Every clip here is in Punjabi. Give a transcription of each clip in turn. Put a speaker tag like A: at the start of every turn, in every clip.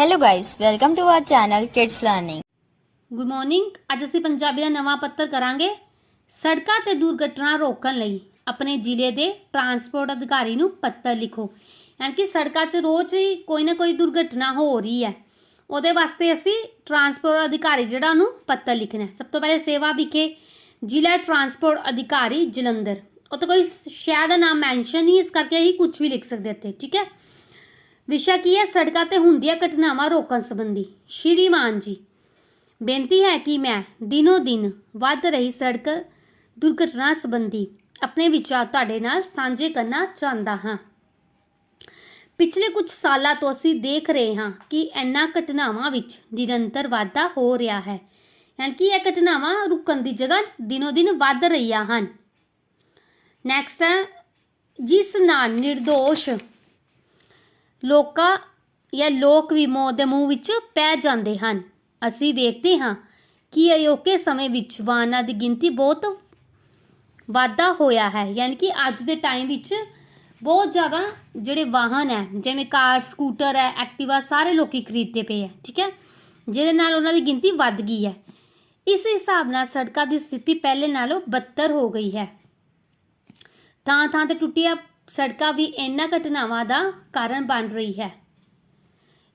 A: Hello guys, welcome to our channel Kids Learning.
B: Good morning ਅੱਜ ਅਸੀਂ ਪੰਜਾਬੀ ਦਾ ਨਵਾਂ ਪੱਤਰ ਕਰਾਂਗੇ। ਸੜਕਾਂ ਤੇ ਦੁਰਘਟਨਾ ਰੋਕਣ ਲਈ ਆਪਣੇ ਜ਼ਿਲ੍ਹੇ ਦੇ ਟਰਾਂਸਪੋਰਟ ਅਧਿਕਾਰੀ ਨੂੰ ਪੱਤਰ ਲਿਖੋ। ਯਾਨੀ ਕਿ ਸੜਕਾਂ 'ਚ ਰੋਜ਼ ਹੀ ਕੋਈ ਨਾ ਕੋਈ ਦੁਰਘਟਨਾ ਹੋ ਰਹੀ ਹੈ। ਉਹਦੇ ਵਾਸਤੇ ਅਸੀਂ ਟਰਾਂਸਪੋਰਟ ਅਧਿਕਾਰੀ ਜਿਹੜਾ ਉਹਨੂੰ ਪੱਤਰ ਲਿਖਣਾ ਸਭ ਤੋਂ ਪਹਿਲੇ ਸੇਵਾ ਵਿਖੇ ਜ਼ਿਲ੍ਹਾ ਟਰਾਂਸਪੋਰਟ ਅਧਿਕਾਰੀ ਜਲੰਧਰ। ਉਹ ਤਾਂ ਕੋਈ ਸ਼ਹਿਰ ਦਾ ਨਾਮ ਮੈਂਸ਼ਨ ਨਹੀਂ ਇਸ ਕਰਕੇ ਹੀ ਕੁਝ ਵੀ ਲਿਖ ਸਕਦੇ ਇੱਥੇ ਠੀਕ ਹੈ? ਵਿਸ਼ਾ ਕੀ ਹੈ? ਸੜਕਾਂ ਤੇ ਹੁੰਦੀਆਂ ਘਟਨਾਵਾਂ ਰੋਕਣ ਸੰਬੰਧੀ। ਸ਼੍ਰੀਮਾਨ ਜੀ, ਬੇਨਤੀ ਹੈ ਕਿ ਮੈਂ ਦਿਨੋ ਦਿਨ ਵੱਧ ਰਹੀ ਸੜਕ ਦੁਰਘਟਨਾ ਸੰਬੰਧੀ ਆਪਣੇ ਵਿਚਾਰ ਤੁਹਾਡੇ ਨਾਲ ਸਾਂਝੇ ਕਰਨਾ ਚਾਹੁੰਦਾ ਹਾਂ। ਪਿਛਲੇ ਕੁਝ ਸਾਲਾਂ ਤੋਂ ਅਸੀਂ ਦੇਖ ਰਹੇ ਹਾਂ ਕਿ ਇਹਨਾਂ ਘਟਨਾਵਾਂ ਵਿੱਚ ਨਿਰੰਤਰ ਵਾਧਾ ਹੋ ਰਿਹਾ ਹੈ। ਯਾਨੀ ਕਿ ਇਹ ਘਟਨਾਵਾਂ ਰੁਕਣ ਦੀ ਜਗ੍ਹਾ ਦਿਨੋ ਦਿਨ ਵੱਧ ਰਹੀਆਂ ਹਨ। ਨੈਕਸਟ ਹੈ, ਜਿਸ ਨਾਲ ਨਿਰਦੋਸ਼ ਲੋਕਾਂ ਜਾਂ ਲੋਕ ਵੀ ਮੌਤ ਦੇ ਮੂੰਹ ਵਿੱਚ ਪੈ ਜਾਂਦੇ ਹਨ। ਅਸੀਂ ਵੇਖਦੇ ਹਾਂ ਕਿ ਅਜੋਕੇ ਸਮੇਂ ਵਿੱਚ ਵਾਹਨਾਂ ਦੀ ਗਿਣਤੀ ਬਹੁਤ ਵਾਧਾ ਹੋਇਆ ਹੈ। ਯਾਨੀ ਕਿ ਅੱਜ ਦੇ ਟਾਈਮ ਵਿੱਚ ਬਹੁਤ ਜ਼ਿਆਦਾ ਜਿਹੜੇ ਵਾਹਨ ਹੈ, ਜਿਵੇਂ ਕਾਰ, ਸਕੂਟਰ ਹੈ, ਐਕਟਿਵਾ ਸਾਰੇ ਲੋਕੀ ਖਰੀਦਦੇ ਪਏ ਹੈ, ਠੀਕ ਹੈ? ਜਿਹਦੇ ਨਾਲ ਉਹਨਾਂ ਦੀ ਗਿਣਤੀ ਵੱਧ ਗਈ ਹੈ। ਇਸ ਹਿਸਾਬ ਨਾਲ ਸੜਕਾਂ ਦੀ ਸਥਿਤੀ ਪਹਿਲੇ ਨਾਲੋਂ ਬੱਤਰ ਹੋ ਗਈ ਹੈ। ਥਾਂ ਥਾਂ ਤੇ ਟੁੱਟੀਆਂ ਸੜਕਾਂ ਵੀ ਇਹਨਾਂ ਘਟਨਾਵਾਂ ਦਾ ਕਾਰਨ ਬਣ ਰਹੀ ਹੈ।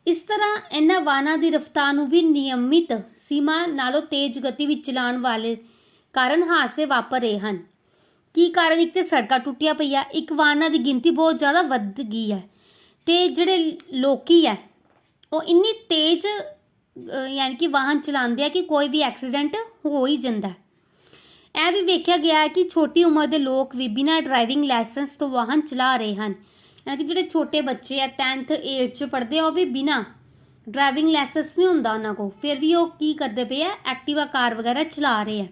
B: ਇਸ ਤਰ੍ਹਾਂ ਇਹਨਾਂ ਵਾਹਨਾਂ ਦੀ ਰਫ਼ਤਾਰ ਨੂੰ ਵੀ ਨਿਯਮਿਤ ਸੀਮਾ ਨਾਲੋਂ ਤੇਜ਼ ਗਤੀ ਵਿੱਚ ਚਲਾਉਣ ਵਾਲੇ ਕਾਰਨ ਹਾਦਸੇ ਵਾਪਰ ਰਹੇ ਹਨ। ਕੀ ਕਾਰਨ ਇੱਕ ਤੇ ਸੜਕਾਂ ਟੁੱਟੀਆਂ ਪਈਆਂ, ਇੱਕ ਵਾਹਨਾਂ ਦੀ ਗਿਣਤੀ ਬਹੁਤ ਜ਼ਿਆਦਾ ਵੱਧ ਗਈ ਹੈ ਤੇ ਜਿਹੜੇ ਲੋਕੀ ਹੈ, ਉਹ ਇੰਨੀ ਤੇਜ਼ ਯਾਨੀ ਕਿ ਵਾਹਨ ਚਲਾਉਂਦੇ ਆ ਕਿ ਕੋਈ ਵੀ ਐਕਸੀਡੈਂਟ ਹੋ ਹੀ ਜਾਂਦਾ। ਇਹ ਵੀ ਵੇਖਿਆ ਗਿਆ ਹੈ ਕਿ ਛੋਟੀ ਉਮਰ ਦੇ ਲੋਕ ਵੀ ਬਿਨਾਂ ਡਰਾਈਵਿੰਗ ਲਾਇਸੈਂਸ ਤੋਂ ਵਾਹਨ ਚਲਾ ਰਹੇ ਹਨ। ਯਾਨੀ ਕਿ ਜਿਹੜੇ ਛੋਟੇ ਬੱਚੇ ਆ 10th 8th ਚ ਪੜ੍ਹਦੇ ਆ, ਉਹ ਵੀ ਬਿਨਾਂ ਡਰਾਈਵਿੰਗ ਲਾਇਸੈਂਸ ਨਹੀਂ ਹੁੰਦਾ ਉਹਨਾਂ ਕੋਲ। ਫਿਰ ਵੀ ਉਹ ਕੀ ਕਰਦੇ ਪਏ ਆ ਐਕਟਿਵਾ ਕਾਰ ਵਗੈਰਾ ਚਲਾ ਰਹੇ ਆ।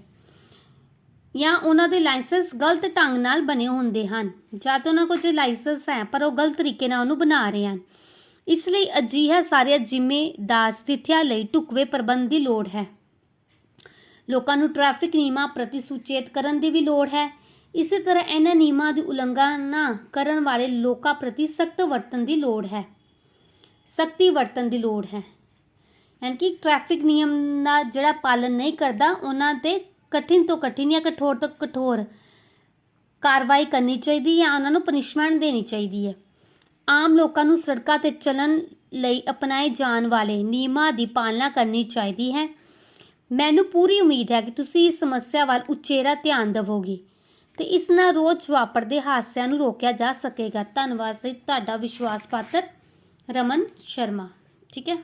B: ਜਾਂ ਉਹਨਾਂ ਦੇ ਲਾਇਸੈਂਸ ਗਲਤ ਢੰਗ ਨਾਲ ਬਣੇ ਹੁੰਦੇ ਹਨ। ਜਾਂ ਤਾਂ ਉਹਨਾਂ ਕੋਲ ਜੇ ਲਾਇਸੈਂਸ ਹੈ, ਪਰ ਉਹ ਗਲਤ ਤਰੀਕੇ ਨਾਲ ਉਹਨੂੰ ਬਣਾ ਰਹੇ ਹਨ। ਇਸ ਲਈ ਅਜਿਹਾ ਸਾਰੀਆਂ ਜ਼ਿੰਮੇਦਾਰ ਸਥਿਤੀਆਂ ਲਈ ਢੁਕਵੇਂ ਪ੍ਰਬੰਧ ਦੀ ਲੋੜ ਹੈ। ਲੋਕਾਂ ਨੂੰ ਟ੍ਰੈਫਿਕ ਨਿਯਮਾਂ ਪ੍ਰਤੀ ਸੁਚੇਤ ਕਰਨ ਦੀ ਵੀ ਲੋੜ ਹੈ। ਇਸੇ ਤਰ੍ਹਾਂ ਇਹਨਾਂ ਨਿਯਮਾਂ ਦੀ ਉਲੰਘਣਾ ਕਰਨ ਵਾਲੇ ਲੋਕਾਂ ਪ੍ਰਤੀ ਸਖਤ ਵਰਤਣ ਦੀ ਲੋੜ ਹੈ। ਸਖਤੀ ਵਰਤਣ ਦੀ ਲੋੜ ਹੈ। ਯਾਨੀ ਕਿ ਟ੍ਰੈਫਿਕ ਨਿਯਮ ਦਾ ਜਿਹੜਾ ਪਾਲਨ ਨਹੀਂ ਕਰਦਾ, ਉਹਨਾਂ ਤੇ ਕਠਿਨ ਤੋਂ ਕਠਿਨ ਜਾਂ ਕਠੋਰ ਤੋਂ ਕਠੋਰ ਕਾਰਵਾਈ ਕਰਨੀ ਚਾਹੀਦੀ ਹੈ ਉਹਨਾਂ ਨੂੰ ਪਨਿਸ਼ਮੈਂਟ ਦੇਣੀ ਚਾਹੀਦੀ ਹੈ। ਆਮ ਲੋਕਾਂ ਨੂੰ ਸੜਕਾਂ ਤੇ ਚੱਲਣ ਲਈ ਅਪਣਾਏ ਜਾਣ ਵਾਲੇ ਨਿਯਮਾਂ ਦੀ ਪਾਲਣਾ ਕਰਨੀ ਚਾਹੀਦੀ ਹੈ। ਮੈਨੂੰ ਪੂਰੀ ਉਮੀਦ ਹੈ ਕਿ ਤੁਸੀਂ ਇਸ ਸਮੱਸਿਆ ਵੱਲ ਉਚੇਰਾ ਧਿਆਨ ਦੇਵੋਗੇ ਤੇ ਇਸ ਨਾਲ ਰੋਜ਼ ਵਾਪਰਦੇ ਹਾਦਸਿਆਂ ਨੂੰ ਰੋਕਿਆ ਜਾ ਸਕੇਗਾ। ਧੰਨਵਾਦ ਸਹਿਤ ਤੁਹਾਡਾ ਵਿਸ਼ਵਾਸ ਪਾਤਰ ਰਮਨ ਸ਼ਰਮਾ। ਠੀਕ ਹੈ?